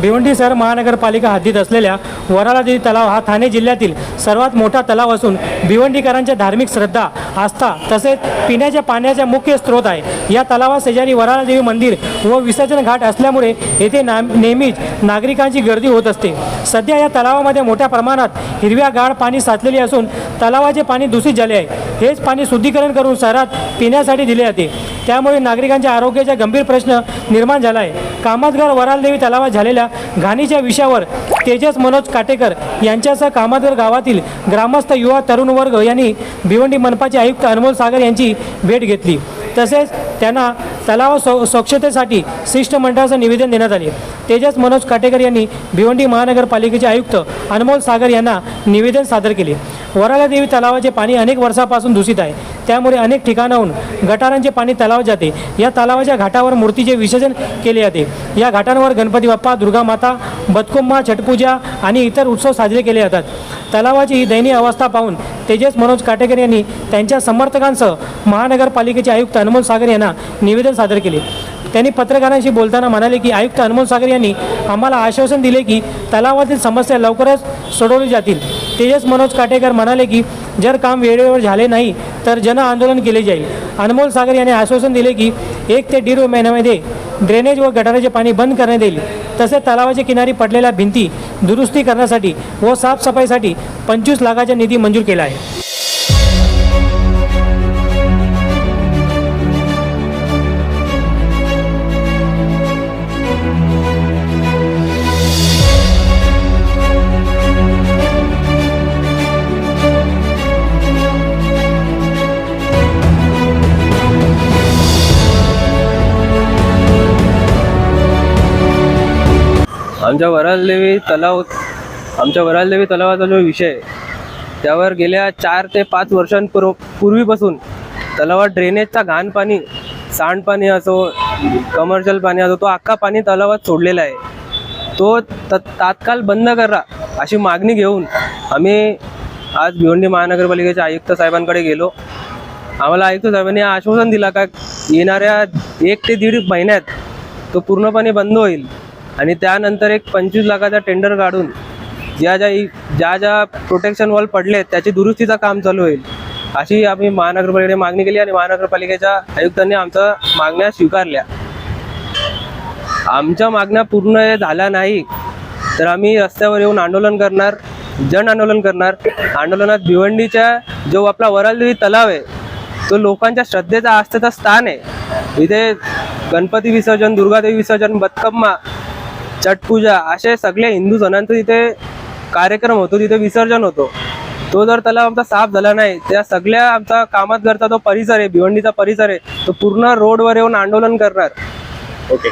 भिवंडी शहर महानगरपालिका हद्दीत असलेल्या वरालादेवी तलाव हा ठाणे जिल्ह्यातील सर्वात मोठा तलाव असून भिवंडीकरांच्या धार्मिक श्रद्धा आस्था तसेच पिण्याच्या पाण्याचा मुख्य स्रोत आहे. या तलावाशेजारी वरालादेवी मंदिर व विसर्जन घाट असल्यामुळे येथे ना नेहमीच नागरिकांची गर्दी होत असते. सध्या या तलावामध्ये मोठ्या प्रमाणात हिरव्या गाळ पाणी साचलेली असून तलावाचे पाणी दूषित झाले आहे. हेच पाणी शुद्धीकरण करून शहरात पिण्यासाठी दिले जाते. त्यामुळे नागरिकांच्या आरोग्याचा गंभीर प्रश्न निर्माण झाला आहे कामतगार वरालदेवी तलावात झालेल्या घाणीच्या विषयावर तेजस मनोज काटेकर यांच्यासह कामतगार गावातील ग्रामस्थ युवा तरुण वर्ग यांनी भिवंडी मनपाचे आयुक्त अनमोल सागर यांची भेट घेतली. तसेच त्यांना तलाव स्व स्वच्छतेसाठी शिष्टमंडळाचं निवेदन देण्यात आले. तेजस मनोज काटेकर यांनी भिवंडी महानगरपालिकेचे आयुक्त अनमोल सागर यांना निवेदन सादर केले. वरालादेवी तलावाचे पाणी अनेक वर्षापासून दूषित आहे. त्यामुळे अनेक ठिकाणाहून गटारांचे पाणी तलाव जाते. या तलावाच्या घाटावर मूर्तीचे विसर्जन केले जाते. या घाटांवर गणपती बाप्पा दुर्गा माता बतकुंभा छटपूजा आणि इतर उत्सव साजरे केले जातात. तलावाची ही दयनीय अवस्था पाहून तेजस मनोज काटेकर यांनी त्यांच्या समर्थकांसह महानगरपालिकेचे आयुक्त अनमोल सागर यांना निवेदन सादर केले. त्यांनी पत्रकारांशी बोलताना म्हणाले की आयुक्त अनमोल सागर यांनी आम्हाला आश्वासन दिले की तलावातील समस्या लवकरच सोडवली जातील. तेजस मनोज काटेकर म्हणाले की जर काम वेळेवर झाले नाही तर जन आंदोलन केले जाईल. अनमोल सागर यांनी आश्वासन दिले की एक ते दीड महिन्यामध्ये ड्रेनेज व गटाराचे पाणी बंद करण्यात येईल. तसेच तलावाच्या किनारी पडलेल्या भिंती दुरुस्ती करण्यासाठी व साफसफाईसाठी पंचवीस लाखाचा निधी मंजूर केला आहे. आमच्या वरालदेवी तलाव आमच्या वरालदेवी तलावाचा जो विषय आहे, त्यावर गेल्या चार ते पाच वर्षांपूर्व पूर्वीपासून तलावात ड्रेनेजचा घाण पाणी सांडपाणी असो कमर्शियल पाणी असो तो अख्खा पाणी तलावात सोडलेला आहे. तो तात्काळ बंद करा अशी मागणी घेऊन आम्ही आज भिवंडी महानगरपालिकेच्या आयुक्त साहेबांकडे गेलो. आम्हाला आयुक्त साहेबांनी आश्वासन दिला का येणाऱ्या एक ते दीड महिन्यात तो पूर्णपणे बंद होईल. आणि त्यानंतर एक पंचवीस लाखाचा टेंडर काढून ज्या ज्या ज्या ज्या प्रोटेक्शन वॉल पडले त्याची दुरुस्तीचं काम चालू होईल. अशी आम्ही महानगरपालिकेने मागणी केली आणि महानगरपालिकेच्या आयुक्तांनी आमच्या मागण्या स्वीकारल्या. आमच्या मागण्या पूर्ण झाल्या नाही तर आम्ही रस्त्यावर येऊन आंदोलन करणार जन आंदोलन करणार. आंदोलनात भिवंडीच्या जो आपला वरालदेवी तलाव आहे तो लोकांच्या श्रद्धेचा आस्थेचा स्थान आहे. इथे गणपती विसर्जन दुर्गादेवी विसर्जन बदकम्मा छटपूजा असे सगळे हिंदू सणांचं तिथे कार्यक्रम होतो तिथे विसर्जन होतो. तो जर त्याला आमचा साफ झाला नाही त्या सगळ्या आमचा कामात घरचा तो परिसर आहे भिवंडीचा परिसर आहे तो पूर्ण रोडवर येऊन आंदोलन करणार. ओके